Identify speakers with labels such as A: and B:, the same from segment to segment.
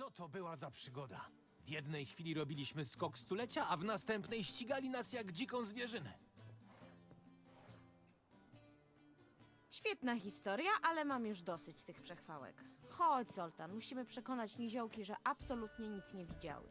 A: Co to była za przygoda? W jednej chwili robiliśmy skok stulecia, a w następnej ścigali nas jak dziką zwierzynę.
B: Świetna historia, ale mam już dosyć tych przechwałek. Chodź, Zoltan, musimy przekonać niziołki, że absolutnie nic nie widziały.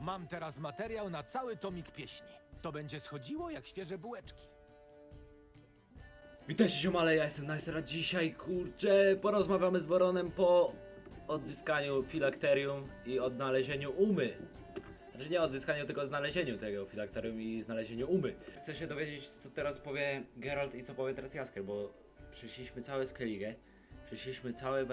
A: Mam teraz materiał na cały tomik pieśni. To będzie schodziło jak świeże bułeczki.
C: Witajcie ziomale, ja jestem Najsera. Dzisiaj, kurczę, porozmawiamy z Baronem po odzyskaniu filakterium i odnalezieniu umy. Znaczy nie odzyskaniu, tylko znalezieniu tego filakterium i znalezieniu umy. Chcę się dowiedzieć, co teraz powie Geralt i co powie teraz Jaskier, bo przyszliśmy całe Skellige, przyszliśmy cały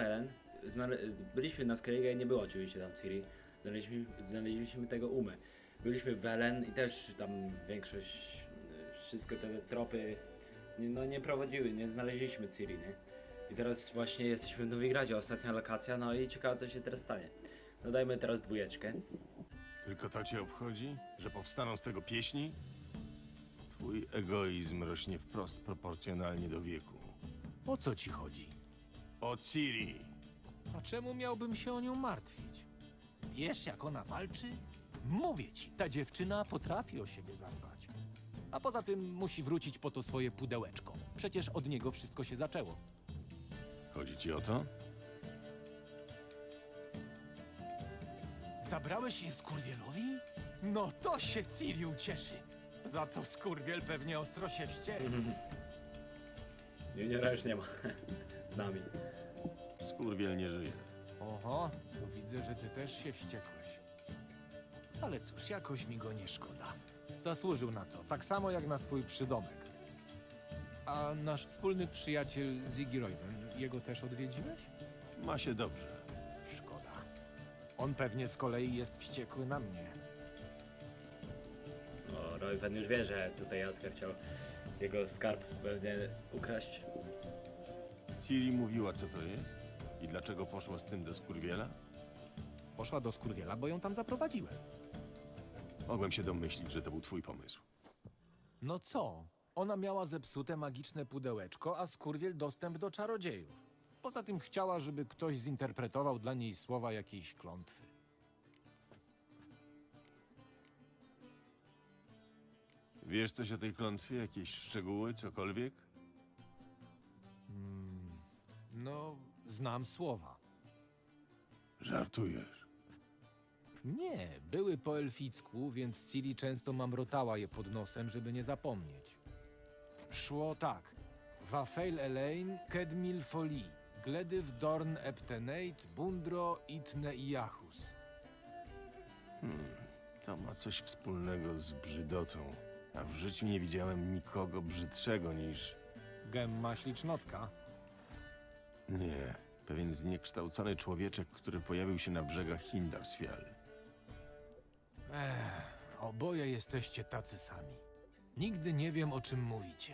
C: znale- byliśmy na Skellige, nie było oczywiście tam Ciri, znaleźliśmy, znaleźliśmy tego umy. Byliśmy w Welen i też tam większość, wszystkie te tropy no nie prowadziły, nie znaleźliśmy Ciri, nie? I teraz właśnie jesteśmy w Nowigradzie, ostatnia lokacja, no i ciekawe co się teraz stanie. No dajmy teraz dwójeczkę.
D: Tylko to cię obchodzi, że powstaną z tego pieśni? Twój egoizm rośnie wprost proporcjonalnie do wieku.
A: O co ci chodzi?
D: O Ciri!
A: A czemu miałbym się o nią martwić? Wiesz, jak ona walczy? Mówię ci, ta dziewczyna potrafi o siebie zadbać. A poza tym musi wrócić po to swoje pudełeczko. Przecież od niego wszystko się zaczęło.
D: Chodzi ci o to?
A: Zabrałeś je Skurwielowi? No to się Ciri ucieszy. Za to Skurwiel pewnie ostro się wściekł.
C: Juniora już nie ma z nami.
D: Skurwiel nie żyje.
A: Oho, to widzę, że ty też się wściekłeś. Ale cóż, jakoś mi go nie szkoda. Zasłużył na to, tak samo jak na swój przydomek. A nasz wspólny przyjaciel Ziggy Royven, jego też odwiedziłeś?
D: Ma się dobrze.
A: Szkoda. On pewnie z kolei jest wściekły na mnie.
C: O, Royven już wie, że tutaj Jaskier chciał jego skarb pewnie ukraść.
D: Ciri mówiła, co to jest? I dlaczego poszła z tym do Skurwiela?
A: Poszła do Skurwiela, bo ją tam zaprowadziłem.
D: Mogłem się domyślić, że to był twój pomysł.
A: No co? Ona miała zepsute magiczne pudełeczko, a Skurwiel dostęp do czarodziejów. Poza tym chciała, żeby ktoś zinterpretował dla niej słowa jakiejś klątwy.
D: Wiesz coś o tej klątwie? Jakieś szczegóły, cokolwiek?
A: No, znam słowa.
D: Żartujesz.
A: Nie, były po elficku, więc Ciri często mamrotała je pod nosem, żeby nie zapomnieć. Szło tak. Wafel Elaine, Kedmil Foli, Gledyw Dorn Eptenate, Bundro Itne i Jachus.
D: To ma coś wspólnego z brzydotą. A w życiu nie widziałem nikogo brzydszego niż...
A: Gemma ślicznotka.
D: Nie, pewien zniekształcony człowieczek, który pojawił się na brzegach Hindarsfjall.
A: Oboje jesteście tacy sami. Nigdy nie wiem, o czym mówicie.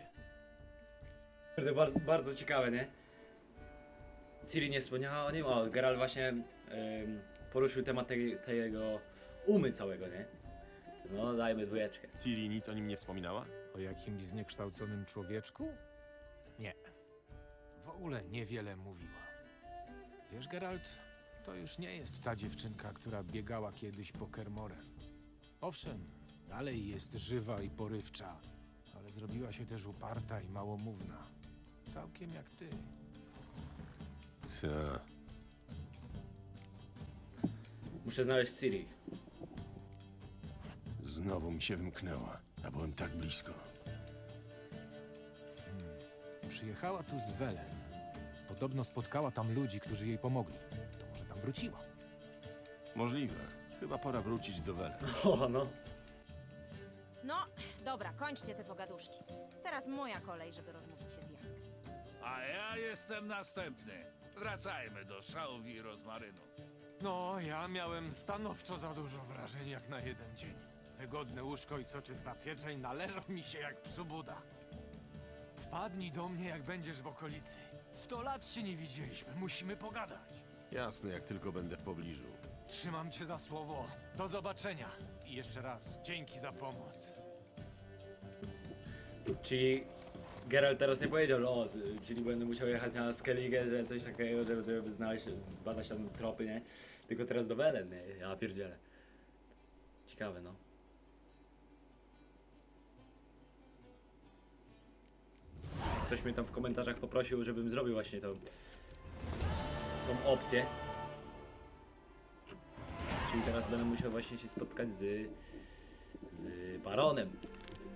C: To bardzo, bardzo ciekawe, nie? Ciri nie wspomniała o nim, o, Geralt właśnie ym, poruszył temat tej, tego umy całego, nie? No, dajmy dwójeczkę.
D: Ciri nic o nim nie wspominała?
A: O jakimś zniekształconym człowieczku? Nie. W ogóle niewiele mówiła. Wiesz, Geralt, to już nie jest ta dziewczynka, która biegała kiedyś po Kermorem. Owszem, dalej jest żywa i porywcza, ale zrobiła się też uparta i małomówna. Całkiem jak ty.
D: Ta.
C: Muszę znaleźć Ciri.
D: Znowu mi się wymknęła, a byłem tak blisko.
A: Przyjechała tu z Welen. Podobno spotkała tam ludzi, którzy jej pomogli. To może tam wróciła.
D: Możliwe. Chyba pora wrócić do Welen.
C: O, no.
B: No, dobra, kończcie te pogaduszki. Teraz moja kolej, żeby rozmówić się z Jaskiem.
E: A ja jestem następny. Wracajmy do szałwi i rozmarynu.
A: No, ja miałem stanowczo za dużo wrażeń jak na jeden dzień. Wygodne łóżko i soczysta pieczeń należą mi się jak psu Buda. Wpadnij do mnie, jak będziesz w okolicy. Sto lat się nie widzieliśmy, musimy pogadać.
D: Jasne, jak tylko będę w pobliżu.
A: Trzymam cię za słowo. Do zobaczenia. I jeszcze raz dzięki za pomoc.
C: Czyli Geralt teraz nie powiedział, o, czyli będę musiał jechać na Skellige, że coś takiego, żeby, żeby znaleźć, zbadać tam tropy, nie? Tylko teraz do Welen, nie? Ja pierdzielę. Ciekawe, no. Ktoś mnie tam w komentarzach poprosił, żebym zrobił właśnie tą, tą opcję. Czyli teraz będę musiał właśnie się spotkać z, z Baronem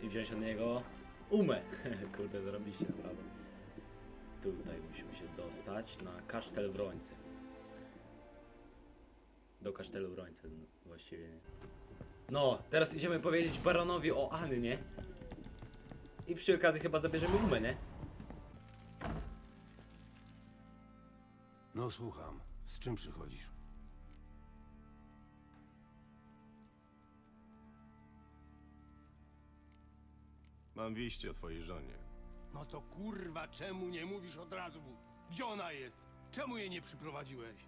C: i wziąć od niego umę. Kurde, zarobiliście naprawdę. Tutaj musimy się dostać na kasztel Wrońcy. Do kasztelu Wrońcy z- właściwie nie. No, teraz idziemy powiedzieć Baronowi o Annie. I przy okazji chyba zabierzemy umę, nie?
F: No słucham. Z czym przychodzisz?
D: Mam wieści o twojej żonie.
F: No to kurwa, czemu nie mówisz od razu? Gdzie ona jest? Czemu jej nie przyprowadziłeś?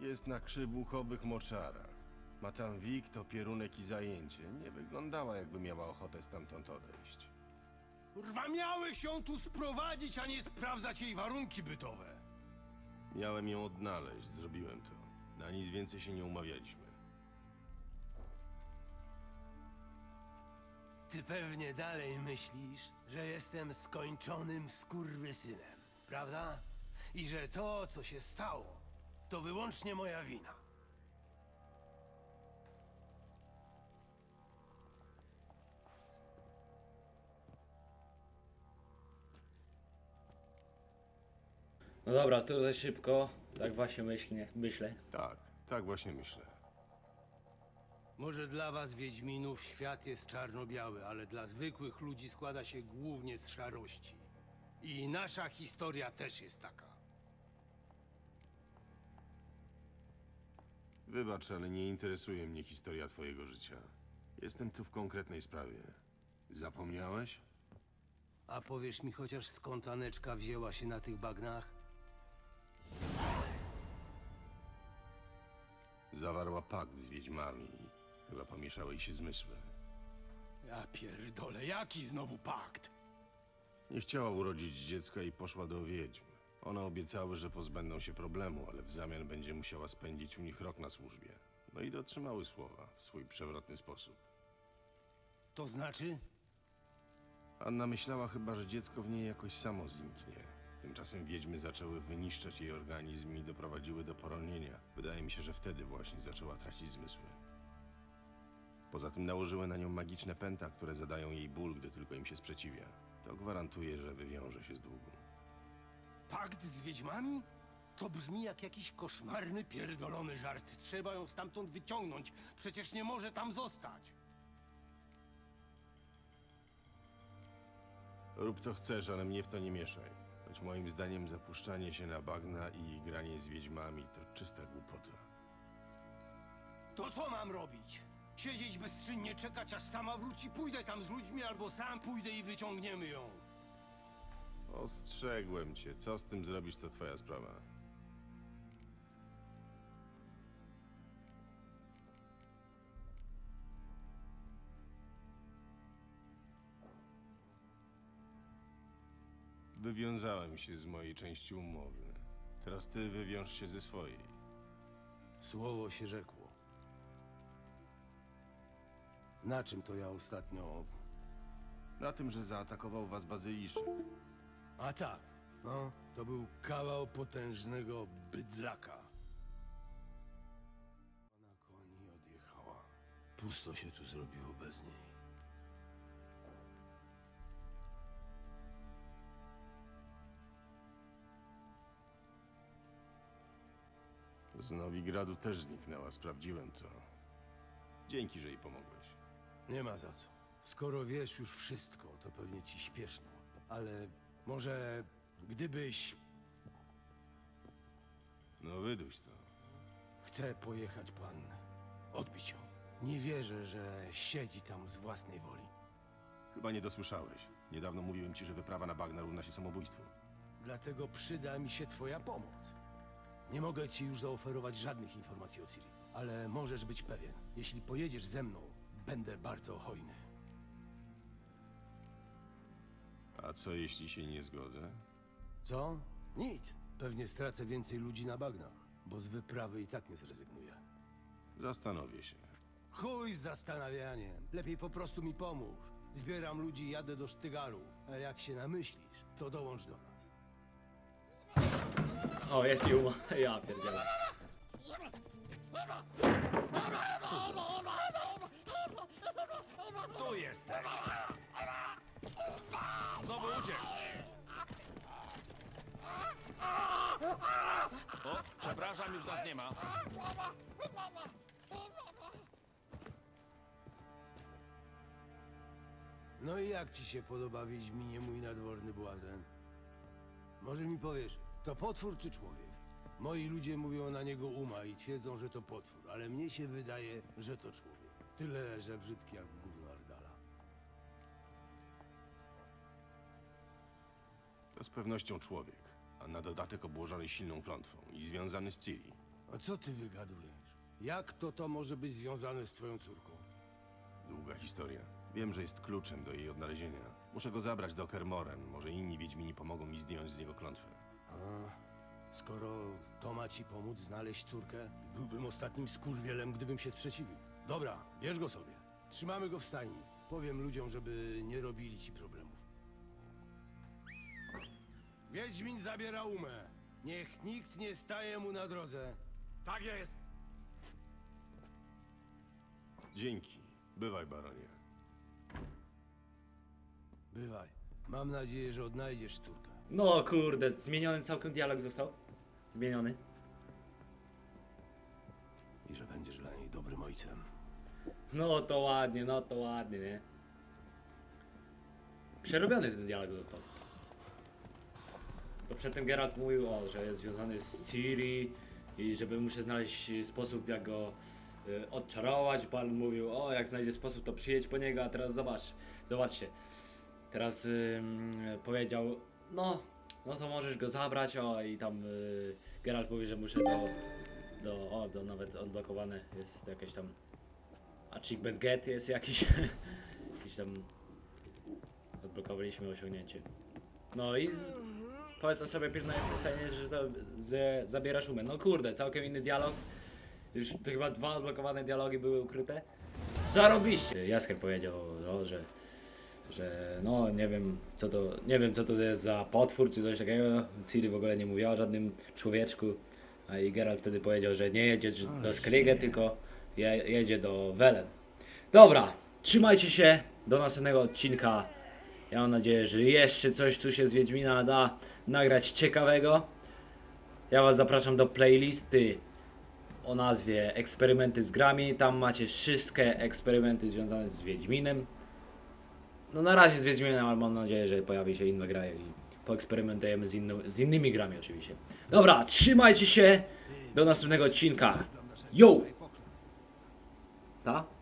D: Jest na krzywuchowych moczarach. Ma tam wik, to pierunek i zajęcie. Nie wyglądała, jakby miała ochotę stamtąd odejść.
F: Kurwa, miałeś ją tu sprowadzić, a nie sprawdzać jej warunki bytowe.
D: Miałem ją odnaleźć, zrobiłem to. Na nic więcej się nie umawialiśmy.
F: Ty pewnie dalej myślisz, że jestem skończonym skurwysynem, prawda? I że to, co się stało, to wyłącznie moja wina.
C: No dobra, tutaj szybko. Tak właśnie myślę.
D: Tak, tak właśnie myślę.
F: Może dla was, Wiedźminów, świat jest czarno-biały, ale dla zwykłych ludzi składa się głównie z szarości. I nasza historia też jest taka.
D: Wybacz, ale nie interesuje mnie historia twojego życia. Jestem tu w konkretnej sprawie. Zapomniałeś?
F: A powiesz mi chociaż skąd Aneczka wzięła się na tych bagnach?
D: Zawarła pakt z wiedźmami. Chyba pomieszały się zmysły.
F: Ja pierdolę, jaki znowu pakt?
D: Nie chciała urodzić dziecka i poszła do wiedźm. One obiecały, że pozbędą się problemu, ale w zamian będzie musiała spędzić u nich rok na służbie. No i dotrzymały słowa w swój przewrotny sposób.
F: To znaczy?
D: Anna myślała chyba, że dziecko w niej jakoś samo zniknie. Tymczasem wiedźmy zaczęły wyniszczać jej organizm i doprowadziły do poronienia. Wydaje mi się, że wtedy właśnie zaczęła tracić zmysły. Poza tym nałożyły na nią magiczne pęta, które zadają jej ból, gdy tylko im się sprzeciwia. To gwarantuje, że wywiąże się z długu.
F: Pakt z wiedźmami? To brzmi jak jakiś koszmarny, pierdolony żart. Trzeba ją stamtąd wyciągnąć. Przecież nie może tam zostać.
D: Rób co chcesz, ale mnie w to nie mieszaj. Choć moim zdaniem zapuszczanie się na bagna i granie z wiedźmami to czysta głupota.
F: To co mam robić? Siedzieć bezczynnie, czekać aż sama wróci? Pójdę tam z ludźmi albo sam pójdę i wyciągniemy ją.
D: Ostrzegłem cię. Co z tym zrobisz, to twoja sprawa. Wywiązałem się z mojej części umowy. Teraz ty wywiąż się ze swojej.
F: Słowo się rzekło. Na czym to ja ostatnio...
D: Na tym, że zaatakował was bazyliszek.
F: A tak, no, to był kawał potężnego bydlaka. Na koni odjechała. Pusto się tu zrobiło bez niej.
D: Z Nowigradu też zniknęła, sprawdziłem to. Dzięki, że jej pomogłeś.
F: Nie ma za co. Skoro wiesz już wszystko, to pewnie ci śpieszno. Ale może gdybyś...
D: No wyduś to.
F: Chcę pojechać po Annę. Odbić ją. Nie wierzę, że siedzi tam z własnej woli.
D: Chyba nie dosłyszałeś. Niedawno mówiłem ci, że wyprawa na bagna równa się samobójstwu.
F: Dlatego przyda mi się twoja pomoc. Nie mogę ci już zaoferować żadnych informacji o Ciri, ale możesz być pewien, jeśli pojedziesz ze mną, będę bardzo hojny.
D: A co jeśli się nie zgodzę?
F: Co? Nic. Pewnie stracę więcej ludzi na bagnach, bo z wyprawy i tak nie zrezygnuję.
D: Zastanowię się.
F: Chuj z zastanawianiem. Lepiej po prostu mi pomóż. Zbieram ludzi i jadę do Sztygaru. A jak się namyślisz, to dołącz do nas.
C: O, jest Juma. Ja pierdzielę.
E: Tu jesteś! Znowu uciekł! O, przepraszam, już nas nie ma.
F: No i jak ci się podoba Wiedźminie mój nadworny błazen? Może mi powiesz, to potwór czy człowiek? Moi ludzie mówią na niego Uma i twierdzą, że to potwór, ale mnie się wydaje, że to człowiek. Tyle, że brzydki jak gówno
D: To z pewnością człowiek, a na dodatek obłożony silną klątwą i związany z Ciri.
F: A co ty wygadujesz? Jak to to może być związane z twoją córką?
D: Długa historia. Wiem, że jest kluczem do jej odnalezienia. Muszę go zabrać do Kermoren. Może inni Wiedźmini pomogą mi zdjąć z niego klątwę.
F: A, skoro to ma ci pomóc znaleźć córkę, byłbym ostatnim skurwielem, gdybym się sprzeciwił. Dobra, bierz go sobie. Trzymamy go w stajni. Powiem ludziom, żeby nie robili ci problemów. Wiedźmin zabiera umę. Niech nikt nie staje mu na drodze.
E: Tak jest!
D: Dzięki. Bywaj, baronie.
F: Bywaj. Mam nadzieję, że odnajdziesz córkę.
C: No kurde, zmieniony całkiem dialog został. Zmieniony.
F: I że będziesz dla niej dobrym ojcem.
C: No to ładnie, no to ładnie, nie? Przerobiony ten dialog został. Bo przedtem Geralt mówił, o, że jest związany z Ciri i żeby muszę znaleźć sposób, jak go y, odczarować. Pan mówił, o, jak znajdzie sposób, to przyjedź po niego, a teraz zobacz, zobaczcie. Teraz ym, powiedział, no, no to możesz go zabrać, o, i tam y, Geralt mówi, że muszę do, do, o, do nawet odblokowane jest jakieś tam Achievement Get jest jakiś. jakiś tam. Odblokowaliśmy osiągnięcie. No i z... powiedz osobie pilnującej stajnie, że za, że zabierasz umę. No kurde, całkiem inny dialog. Już to chyba dwa odblokowane dialogi były ukryte. Zarobiście! Jaskier powiedział, no, że, że no nie wiem co to, nie wiem co to jest za potwór czy coś takiego. Ciri w ogóle nie mówiła o żadnym człowieczku. A i Geralt wtedy powiedział, że nie jedzie do Skellige, tylko je, jedzie do Welen. Dobra, trzymajcie się do następnego odcinka. Ja mam nadzieję, że jeszcze coś tu się z Wiedźmina da nagrać ciekawego. Ja was zapraszam do playlisty o nazwie Eksperymenty z grami. Tam macie wszystkie eksperymenty związane z Wiedźminem. No na razie z Wiedźminem, ale mam nadzieję, że pojawi się inna gra i poeksperymentujemy z, z innymi grami oczywiście. Dobra, trzymajcie się do następnego odcinka. Yo! Ta?